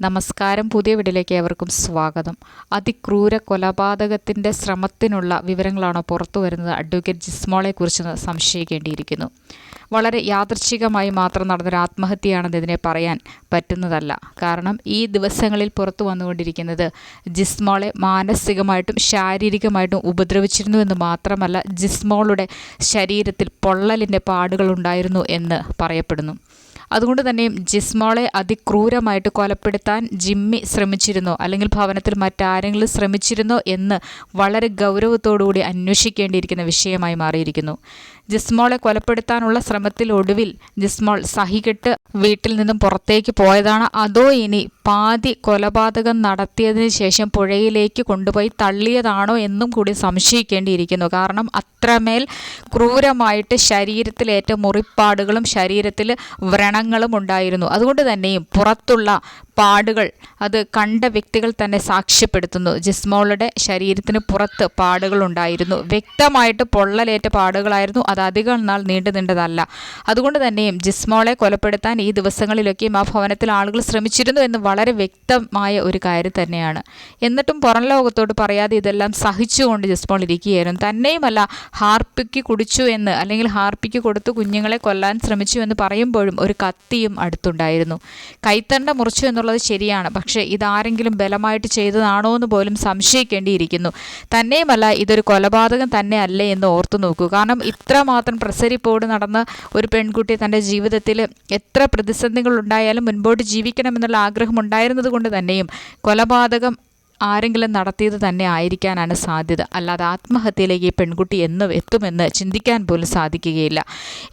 നമസ്കാരം. പുതിയ വീട്ടിലേക്ക് ഏവർക്കും സ്വാഗതം. അതിക്രൂര കൊലപാതകത്തിന്റെ ശ്രമത്തിനുള്ള വിവരങ്ങളാണ് പുറത്തു വരുന്നത്? അഡ്വക്കേറ്റ് ജിസ്മോളെ ജിസ്മോളെക്കുറിച്ച് സംശയിക്കേണ്ടിയിരിക്കുന്നു. വളരെ യാദൃച്ഛികമായി മാത്രം നടന്നൊരു ആത്മഹത്യയാണെന്ന് ഇതിനെ പറയാൻ പറ്റുന്നതല്ല. കാരണം ഈ ദിവസങ്ങളിൽ പുറത്തു വന്നുകൊണ്ടിരിക്കുന്നത് ജിസ്മോളെ മാനസികമായിട്ടും ശാരീരികമായിട്ടും ഉപദ്രവിച്ചിരുന്നു എന്ന് മാത്രമല്ല ജിസ്മോളുടെ ശരീരത്തിൽ പൊള്ളലിന്റെ പാടുകൾ ഉണ്ടായിരുന്നു എന്ന് പറയപ്പെടുന്നു. അതുകൊണ്ട് തന്നെയും ജിസ്മോളെ അതിക്രൂരമായിട്ട് കൊലപ്പെടുത്താൻ ജിമ്മി ശ്രമിച്ചിരുന്നോ. അല്ലെങ്കിൽ ഭവനത്തിൽ മറ്റാരെങ്കിലും ശ്രമിച്ചിരുന്നോ എന്ന് വളരെ ഗൗരവത്തോടുകൂടി അന്വേഷിക്കേണ്ടിയിരിക്കുന്ന വിഷയമായി മാറിയിരിക്കുന്നു. ജിസ്മോളെ കൊലപ്പെടുത്താനുള്ള ശ്രമത്തിൽ ഒടുവിൽ ജിസ്മോൾ സഹികെട്ട് വീട്ടിൽ നിന്നും പുറത്തേക്ക് പോയതാണ്. അതോ ഇനി പാതി കൊലപാതകം നടത്തിയതിന് ശേഷം പുഴയിലേക്ക് കൊണ്ടുപോയി തള്ളിയതാണോ എന്നും കൂടി സംശയിക്കേണ്ടിയിരിക്കുന്നു. കാരണം അത്രമേൽ ക്രൂരമായിട്ട് ശരീരത്തിലേറ്റ മുറിപ്പാടുകളും ശരീരത്തിൽ വ്രണങ്ങളും ഉണ്ടായിരുന്നു. അതുകൊണ്ട് തന്നെയും പുറത്തുള്ള പാടുകൾ. അത് കണ്ട വ്യക്തികൾ തന്നെ സാക്ഷ്യപ്പെടുത്തുന്നു. ജിസ്മോളുടെ ശരീരത്തിന് പുറത്ത് പാടുകൾ ഉണ്ടായിരുന്നു. വ്യക്തമായിട്ട് പൊള്ളലേറ്റ പാടുകളായിരുന്നു. അത് അധികം നാൾ നീണ്ടു നിണ്ടതല്ല അതുകൊണ്ട് തന്നെയും ജിസ്മോളെ കൊലപ്പെടുത്താൻ ഈ ദിവസങ്ങളിലൊക്കെയും ആ ഭവനത്തിൽ ആളുകൾ ശ്രമിച്ചിരുന്നു എന്ന് വളരെ വ്യക്തമായ ഒരു കാര്യം തന്നെയാണ്. എന്നിട്ടും പുറം ലോകത്തോട് പറയാതെ ഇതെല്ലാം സഹിച്ചുകൊണ്ട് ജിസ്മോൾ ഇരിക്കുകയായിരുന്നു. തന്നെയുമല്ല ഹാർപ്പിക്ക് കുടിച്ചു എന്ന് അല്ലെങ്കിൽ ഹാർപ്പിക്ക് കൊടുത്ത് കുഞ്ഞുങ്ങളെ കൊല്ലാൻ ശ്രമിച്ചു എന്ന് പറയുമ്പോഴും ഒരു കത്തിയും അടുത്തുണ്ടായിരുന്നു. കൈത്തണ്ട മുറിച്ചു എന്നുള്ള എന്നുള്ളത് ശരിയാണ്. പക്ഷേ ഇതാരെങ്കിലും ബലമായിട്ട് ചെയ്തതാണോ എന്ന് പോലും സംശയിക്കേണ്ടിയിരിക്കുന്നു. തന്നെയുമല്ല ഇതൊരു കൊലപാതകം തന്നെ അല്ലേ എന്ന് ഓർത്തു നോക്കൂ. കാരണം ഇത്രമാത്രം പ്രസരിപ്പോട് നടന്ന ഒരു പെൺകുട്ടി തന്റെ ജീവിതത്തിൽ എത്ര പ്രതിസന്ധികൾ ഉണ്ടായാലും മുൻപോട്ട് ജീവിക്കണമെന്നുള്ള ആഗ്രഹം ഉണ്ടായിരുന്നത് കൊണ്ട് തന്നെയും കൊലപാതകം ആരെങ്കിലും നടത്തിയത് തന്നെ ആയിരിക്കാനാണ് സാധ്യത. അല്ലാതെ ആത്മഹത്യയിലേക്ക് ഈ പെൺകുട്ടി എന്നും എത്തുമെന്ന് ചിന്തിക്കാൻ പോലും സാധിക്കുകയില്ല.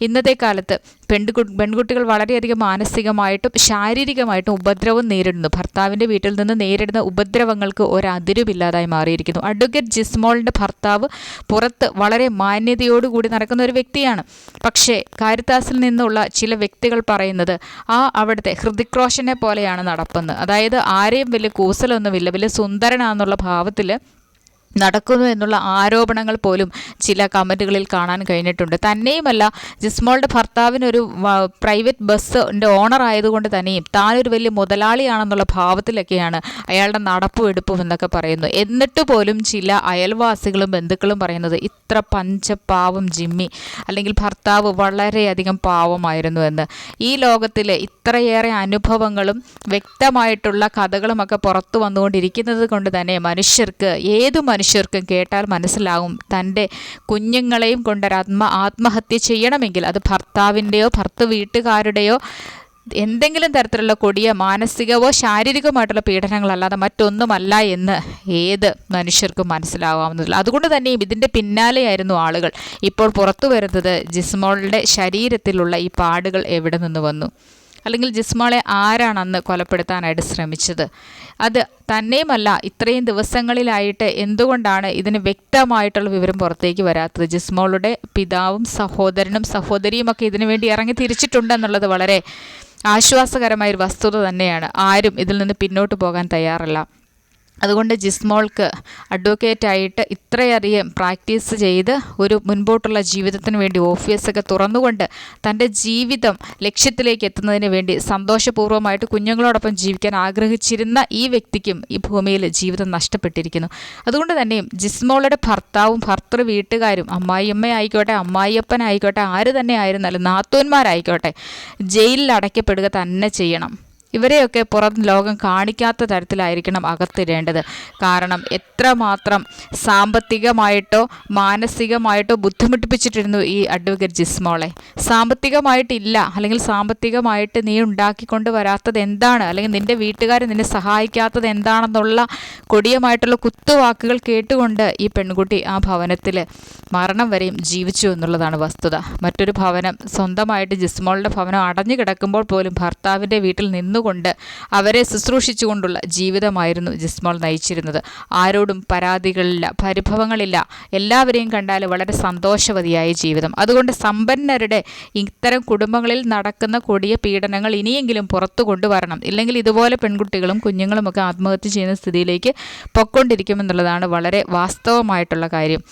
ഇന്നത്തെ കാലത്ത് പെൺകു പെൺകുട്ടികൾ വളരെയധികം മാനസികമായിട്ടും ശാരീരികമായിട്ടും ഉപദ്രവം നേരിടുന്നു. ഭർത്താവിന്റെ വീട്ടിൽ നിന്ന് നേരിടുന്ന ഉപദ്രവങ്ങൾക്ക് ഒരതിരുമില്ലാതായി മാറിയിരിക്കുന്നു. അഡ്വക്കേറ്റ് ജിസ്മോളിന്റെ ഭർത്താവ് പുറത്ത് വളരെ മാന്യതയോടുകൂടി നടക്കുന്ന ഒരു വ്യക്തിയാണ്. പക്ഷേ കാരിത്താസിൽ നിന്നുള്ള ചില വ്യക്തികൾ പറയുന്നത് ആ അവിടുത്തെ ഹൃദിക്രോഷനെ പോലെയാണ് നടപ്പുന്നത് അതായത് ആരെയും വലിയ കൂസലൊന്നുമില്ല വലിയ സുന്ദരനാന്നുള്ള ഭാവത്തിൽ നടക്കുന്നു എന്നുള്ള ആരോപണങ്ങൾ പോലും ചില കമന്റുകളിൽ കാണാൻ കഴിഞ്ഞിട്ടുണ്ട്. തന്നെയുമല്ല ജിസ്മോളുടെ ഭർത്താവിനൊരു പ്രൈവറ്റ് ബസ്സിന്റെ ഓണർ ആയതുകൊണ്ട് തന്നെയും താനൊരു വലിയ മുതലാളിയാണെന്നുള്ള ഭാവത്തിലൊക്കെയാണ് അയാളുടെ നടപ്പും എടുപ്പും എന്നൊക്കെ പറയുന്നു. എന്നിട്ട് പോലും ചില അയൽവാസികളും ബന്ധുക്കളും പറയുന്നത് ഇത്ര പഞ്ചപാവം ജിമ്മി അല്ലെങ്കിൽ ഭർത്താവ് വളരെയധികം പാവമായിരുന്നു എന്ന്. ഈ ലോകത്തിലെ ഇത്രയേറെ അനുഭവങ്ങളും വ്യക്തമായിട്ടുള്ള കഥകളുമൊക്കെ പുറത്തു വന്നുകൊണ്ടിരിക്കുന്നത് കൊണ്ട് തന്നെ മനുഷ്യർക്ക് ഏത് മനുഷ്യ മനുഷ്യർക്കും കേട്ടാൽ മനസ്സിലാവും തന്റെ കുഞ്ഞുങ്ങളെയും കൊണ്ടൊരാത്മ ആത്മഹത്യ ചെയ്യണമെങ്കിൽ അത് ഭർത്താവിന്റെയോ ഭർത്ത വീട്ടുകാരുടെയോ എന്തെങ്കിലും തരത്തിലുള്ള കൊടിയ മാനസികവോ ശാരീരികമായിട്ടുള്ള പീഡനങ്ങളല്ലാതെ മറ്റൊന്നുമല്ല എന്ന് ഏത് മനുഷ്യർക്കും മനസ്സിലാവാവുന്നതില്ല. അതുകൊണ്ട് തന്നെയും ഇതിന്റെ പിന്നാലെയായിരുന്നു ആളുകൾ. ഇപ്പോൾ പുറത്തു വരുന്നത് ജിസ്മോളുടെ ശരീരത്തിലുള്ള ഈ പാടുകൾ എവിടെ നിന്ന് വന്നു? അല്ലെങ്കിൽ ജിസ്മോളെ ആരാണ് അന്ന് കൊലപ്പെടുത്താനായിട്ട് ശ്രമിച്ചത്? അത് തന്നെയുമല്ല ഇത്രയും ദിവസങ്ങളിലായിട്ട് എന്തുകൊണ്ടാണ് ഇതിന് വ്യക്തമായിട്ടുള്ള വിവരം പുറത്തേക്ക് വരാത്തത്? ജിസ്മോളുടെ പിതാവും സഹോദരനും സഹോദരിയും ഒക്കെ ഇതിനു വേണ്ടി ഇറങ്ങി തിരിച്ചിട്ടുണ്ടെന്നുള്ളത് വളരെ ആശ്വാസകരമായ ഒരു വസ്തുത തന്നെയാണ്. ആരും ഇതിൽ നിന്ന് പിന്നോട്ട് പോകാൻ തയ്യാറല്ല. അതുകൊണ്ട് ജിസ്മോൾക്ക് അഡ്വക്കേറ്റ് ആയിട്ട് ഇത്രയധികം പ്രാക്ടീസ് ചെയ്ത് ഒരു മുൻപോട്ടുള്ള ജീവിതത്തിന് വേണ്ടി ഓഫീസൊക്കെ തുറന്നുകൊണ്ട് തന്റെ ജീവിതം ലക്ഷ്യത്തിലേക്ക് എത്തുന്നതിന് വേണ്ടി സന്തോഷപൂർവമായിട്ട് കുഞ്ഞുങ്ങളോടൊപ്പം ജീവിക്കാൻ ആഗ്രഹിച്ചിരുന്ന ഈ വ്യക്തിക്കും ഈ ഭൂമിയിൽ ജീവിതം നഷ്ടപ്പെട്ടിരിക്കുന്നു. അതുകൊണ്ട് തന്നെയും ജിസ്മോളുടെ ഭർത്താവും ഭർത്തൃ വീട്ടുകാരും അമ്മായിയമ്മ ആയിക്കോട്ടെ അമ്മായിയപ്പനായിക്കോട്ടെ ആര് തന്നെ ആയിരുന്നാലും നാത്തൂന്മാരായിക്കോട്ടെ ജയിലിൽ അടയ്ക്കപ്പെടുക തന്നെ ചെയ്യണം. ഇവരെയൊക്കെ പുറം ലോകം കാണിക്കാത്ത തരത്തിലായിരിക്കണം അകത്തിടേണ്ടത്. കാരണം എത്രമാത്രം സാമ്പത്തികമായിട്ടോ മാനസികമായിട്ടോ ബുദ്ധിമുട്ടിപ്പിച്ചിട്ടിരുന്നു ഈ അഡ്വക്കേറ്റ് ജിസ്മോളെ സാമ്പത്തികമായിട്ടില്ല അല്ലെങ്കിൽ സാമ്പത്തികമായിട്ട് നീ ഉണ്ടാക്കിക്കൊണ്ട് വരാത്തത് എന്താണ്? അല്ലെങ്കിൽ നിന്റെ വീട്ടുകാർ നിന്നെ സഹായിക്കാത്തത് എന്താണെന്നുള്ള കൊടിയമായിട്ടുള്ള കുത്തുവാക്കുകൾ കേട്ടുകൊണ്ട് ഈ പെൺകുട്ടി ആ ഭവനത്തിൽ മരണം വരെയും ജീവിച്ചു എന്നുള്ളതാണ് വസ്തുത. മറ്റൊരു ഭവനം സ്വന്തമായിട്ട് ജിസ്മോളുടെ ഭവനം അടഞ്ഞു കിടക്കുമ്പോൾ പോലും ഭർത്താവിന്റെ വീട്ടിൽ നിന്നു കൊണ്ട് അവരെ ശുശ്രൂഷിച്ചുകൊണ്ടുള്ള ജീവിതമായിരുന്നു ജിസ്മോൾ നയിച്ചിരുന്നത്. ആരോടും പരാതികളില്ല പരിഭവങ്ങളില്ല. എല്ലാവരെയും കണ്ടാൽ വളരെ സന്തോഷവതിയായ ജീവിതം. അതുകൊണ്ട് സമ്പന്നരുടെ ഇത്തരം കുടുംബങ്ങളിൽ നടക്കുന്ന കൊടിയ പീഡനങ്ങൾ ഇനിയെങ്കിലും പുറത്തു കൊണ്ടുവരണം. ഇല്ലെങ്കിൽ ഇതുപോലെ പെൺകുട്ടികളും കുഞ്ഞുങ്ങളുമൊക്കെ ആത്മഹത്യ ചെയ്യുന്ന സ്ഥിതിയിലേക്ക് പൊക്കൊണ്ടിരിക്കുമെന്നുള്ളതാണ് വളരെ വാസ്തവമായിട്ടുള്ള കാര്യം.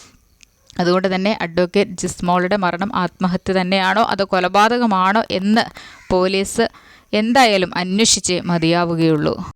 അതുകൊണ്ട് തന്നെ അഡ്വക്കേറ്റ് ജിസ്മോളുടെ മരണം ആത്മഹത്യ തന്നെയാണോ അതോ കൊലപാതകമാണോ എന്ന് പോലീസ് എന്തായാലും അന്വേഷിച്ച് മതിയാവുകയുള്ളൂ